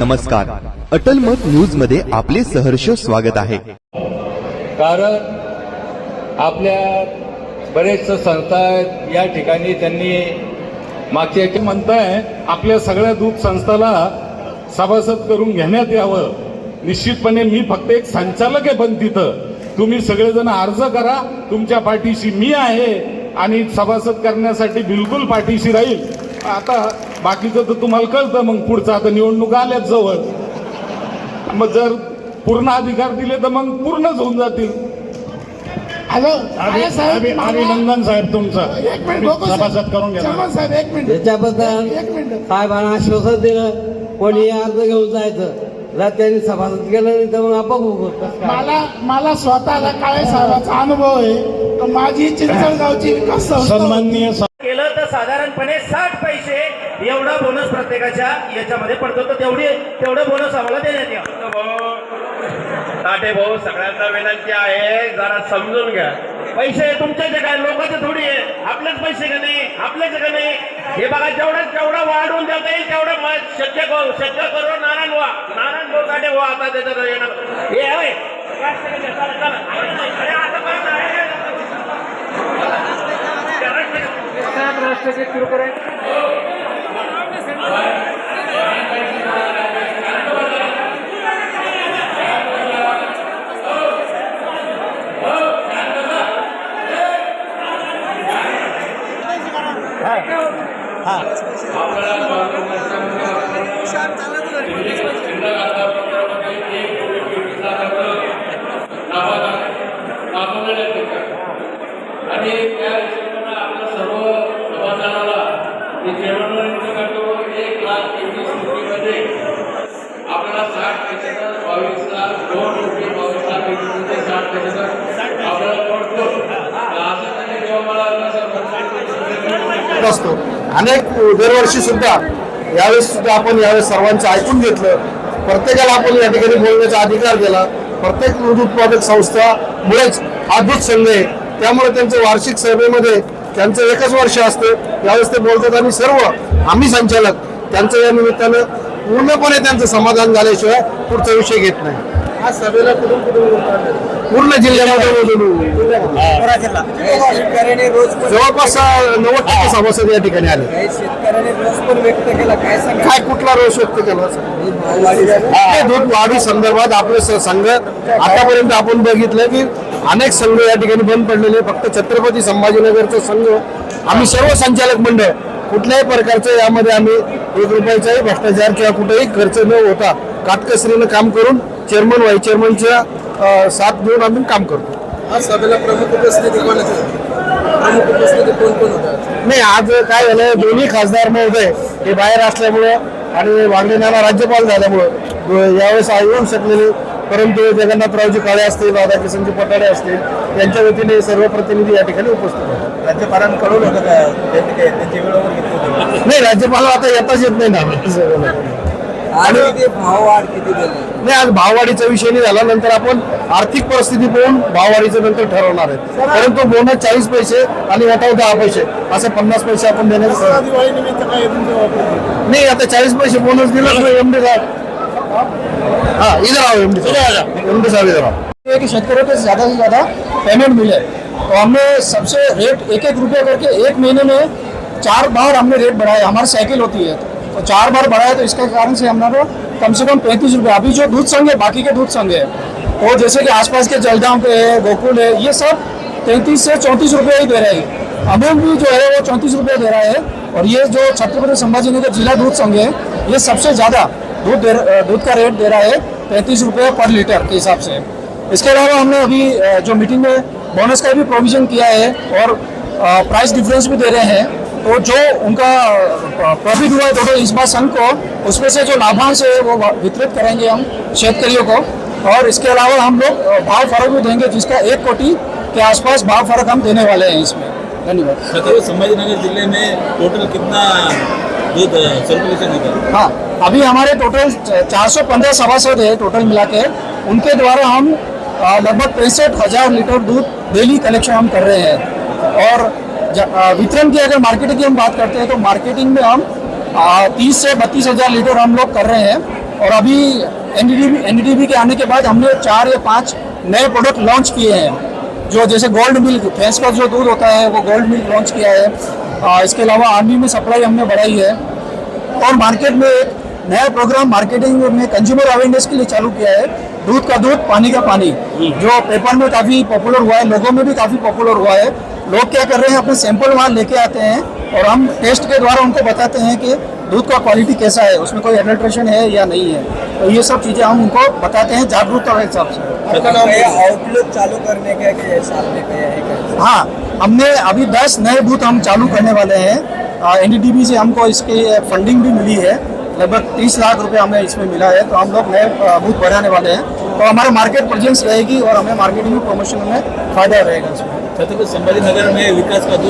नमस्कार. अटल मत न्यूजमध्ये आपले सहर्ष स्वागत आहे. कारण आपल्या बरेच संस्था आहेत या ठिकाणी त्यांनी मागच्या याचे म्हणताय आपल्या सगळ्या दूध संस्थाला सभासद करून घेण्यात यावं. निश्चितपणे मी फक्त एक संचालक आहे पण तिथं. तुम्ही सगळेजण अर्ज करा तुमच्या पाठीशी मी आहे आणि सभासद करण्यासाठी बिलकुल पाठीशी राहील. आता बाकीचं तर तुम्हाला कळतं मग पुढचं आता निवडणूक आल्याच जवळ. मग जर पूर्ण अधिकार दिले तर मग पूर्णच होऊन जातील. हॅलो अभि- अभि- अभिनंदन साहेब तुमचं. एक मिनिट साहेब. सभासद करून घ्या चव्हाण साहेब एक मिनिट. त्याच्याबद्दल एक मिनिट. साहेबांना आश्वासन दिलं कोणी अर्ज घेऊन जायचं. जर त्यांनी सभासद केलं नाही तर मग आपण मला मला स्वतःला काळे साहेबाचा अनुभव आहे. तर माझी चिंचणगावची विकास संस्था सन्माननीय केलं तर साधारणपणे साठ पैसे एवढा बोनस प्रत्येकाच्या याच्यामध्ये पडतो. तर तेवढी तेवढं बोनस आम्हाला देण्यात यावं. ताटे भाऊ सगळ्यांना विनंती आहे. जरा समजून घ्या. पैसे तुमच्याचे काय लोकांचे थोडी आहे. आपलेच पैसे का नाही? आपलेच का नाही? हे बघा जेवढं जेवढं वाढवून देता येईल तेवढं शक्य करू शक्य करू नारायण व्हा नारायण भाऊ ताटे व्हा आता त्याच्यात येणार हे नाही. राष्ट्रपती सुरू करायचं आणि त्या हिशोबानं आपल्या सर्व समाजाला मी जेवण करतो एक लाख एकवीस रुपयेमध्ये आपल्याला साठ पैशाचा बावीस लाख दोन रुपये बावीस लाख एकवीस साठ पैशाचा प्रयत्न असतो. अनेक दरवर्षी सुद्धा यावेळेस सुद्धा आपण यावेळेस सर्वांचं ऐकून घेतलं. प्रत्येकाला आपण या ठिकाणी बोलण्याचा अधिकार दिला. प्रत्येक दूध उत्पादक संस्था मुळेच हा दूध संघ आहे. त्यामुळे त्यांचं वार्षिक सभेमध्ये त्यांचं एकच वर्ष असतं. यावेळेस ते बोलतात आणि सर्व आम्ही संचालक. त्यांचं या निमित्तानं पूर्णपणे त्यांचं समाधान झाल्याशिवाय पुढचा विषय घेत नाही. हा सभेला कुठून कुठून पूर्ण जिल्ह्यामध्ये शेतकऱ्याने रोज पण जवळपास नव्वद टक्के सभासद या ठिकाणी आले शेतकऱ्याने रोज पण व्यक्त केला. काय सांगा काय कुठला रोष व्यक्त केला? हे. दूध वाढी संदर्भात आपले संघ आतापर्यंत आपण बघितलं की अनेक संघ या ठिकाणी बंद पडलेले फक्त छत्रपती संभाजीनगरचा संघ आम्ही सर्व संचालक मंडळ कुठल्याही प्रकारचं यामध्ये आम्ही एक रुपयाचाही भ्रष्टाचार किंवा कुठेही खर्च न होता काटकसरीनं काम करून चेअरमन व्हाईस चेअरमनच्या साथ घेऊन आम्ही काम करतो. आज सभेला प्रमुख उपस्थिती कोणाची होती? प्रमुख उपस्थिती कोण कोण होता नाही आज काय झालं दोन्ही खासदार महोदय हे बाहेर असल्यामुळं आणि वांगडेनाला राज्यपाल झाल्यामुळं यावेळेस येऊ शकले नाही परंतु जगन्नाथरावजी काळे असतील राधाकिशनजी पटाडे असतील यांच्या वतीने सर्व प्रतिनिधी या ठिकाणी उपस्थित होते. राज्यपालांना कळवलं होतं का? त्यांनी काय त्यांची वेळेवर घेतली होती? नाही राज्यपाल आता येताच येत नाही ना. आणि किती भाव वाढ किती दिली नाही आज भाववाढीचा विषय नाही झाला. नंतर आपण आर्थिक परिस्थिती पाहून भाववाढीचं नंतर ठरवणार आहे परंतु बोनस चाळीस पैसे आणि वटाव दहा पैसे. असं पन्नास पैसे आपण देण्याचं दिवाळी निमित्त काय तुमचं वापर नहीं आता चालीस पैसे बोनस दिला तो एमडी साहब हाँ इधर आओ एमडी साहब. एमडी साहब इधर आओ. कि शेतकरियों को ज़्यादा से ज़्यादा पेमेंट मिले. तो हमने सबसे रेट एक एक रुपये करके एक महीने में चार बार हमने रेट बढ़ाया. हमारी साइकिल होती है। तो चार बार बढ़ाया तो इसके कारण से हमारा कम से कम पैंतीस रुपये। अभी जो दूध संघ है, बाकी के दूध संघ है, वो जैसे कि आसपास के जलगांव पे है, गोकुल है, ये सब तैंतीस से चौंतीस रुपये ही दे रहे हैं। अमूल भी जो है, वो चौंतीस रुपये दे रहा है, और ये जो छत्रपति संभाजी नगर जिला दूध संघ है, ये सबसे ज़्यादा दूध दूध का रेट दे रहा है, पैंतीस रुपये पर लीटर के हिसाब से। इसके अलावा हमने अभी जो मीटिंग में बोनस का भी प्रोविज़न किया है, और प्राइस डिफरेंस भी दे रहे हैं। तो जो उनका प्रॉफिट हुआ है टोटल इस बार संघ को उसमें से जो लाभांश है वो वितरित करेंगे हम शेतकरियों को। और इसके अलावा हम लोग भाव फ़र्क भी देंगे जिसका एक कोटि के आसपास भाव फ़र्क हम देने वाले हैं इसमें। धन्यवाद। संभाजीनगर ज़िले में टोटल कितना दूध सर्कुलेशन हाँ अभी हमारे टोटल 415 सभासद है टोटल मिला के। उनके द्वारा हम लगभग पैंसठ हज़ार लीटर दूध डेली कलेक्शन हम कर रहे हैं। और वितरण की अगर मार्केटिंग की हम बात करते हैं तो मार्केटिंग में हम तीस से बत्तीस हज़ार लीटर हम लोग कर रहे हैं। और अभी एनडीडीबी एनडीडीबी के आने के बाद हमने चार या पाँच नए प्रोडक्ट लॉन्च किए हैं। जो जैसे गोल्ड मिल्क भैंस का जो दूध होता है वो गोल्ड मिल्क लॉन्च किया है। आ, इसके अलावा आर्मी में सप्लाई हमने बढ़ाई है। और मार्केट में एक नया प्रोग्राम मार्केटिंग में कंज्यूमर अवेयरनेस के लिए चालू किया है। दूध का दूध पानी का पानी। जो पेपर में काफ़ी पॉपुलर हुआ है लोगों में भी काफ़ी पॉपुलर हुआ है। लोग क्या कर रहे हैं अपने सैंपल वहाँ लेके आते हैं और हम टेस्ट के द्वारा उनको बताते हैं कि दूध का क्वालिटी कैसा है उसमें कोई एडल्ट्रेशन है या नहीं है। तो ये सब चीज़ें हम उनको बताते हैं जागरूकता के हिसाब से। आउटलुक चालू करने का का हाँ हमने अभी दस नए बूथ हम चालू करने वाले हैं। एनडीडीबी से हमको इसके फंडिंग भी मिली है। लगभग तीस लाख रुपए हमें इसमें मिला है तो हम लोग नए बूथ बढ़ाने वाले हैं। तो हमारा मार्केट प्रेजेंस रहेगी और हमें मार्केटिंग में प्रमोशन में फ़ायदा रहेगा इसमें। छत्रपति संभाजी नगर में विकास का दो